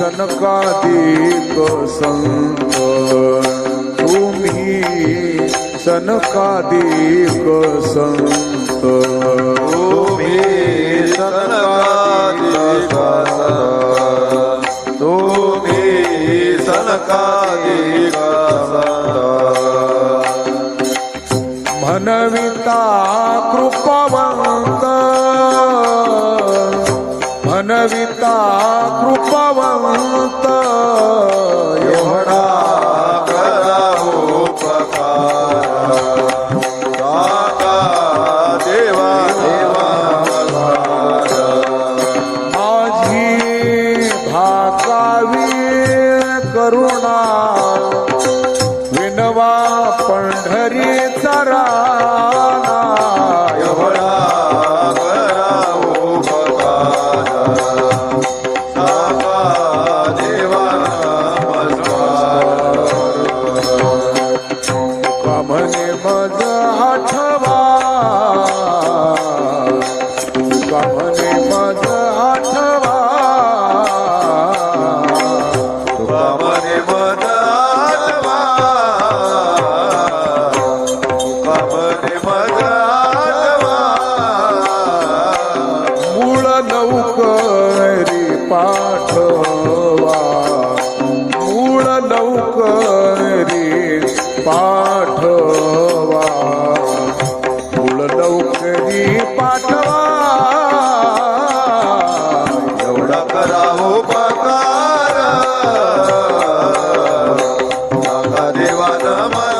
सनकादिक संत तुम्ही सनकादिक संत तुम्ही सनकादिक संत तुम्ही सनकादिक संत म्हणविता कृपवंत एवढा करा उपकार साका देवा देवा माझी भाकावी करुणा पद आठवा तुका म्हणे पद आठवा तुका म्हणे पद आठवा तुका म्हणे पद मूळ नौकरी पाठवा. मूळ पाठवा. Rama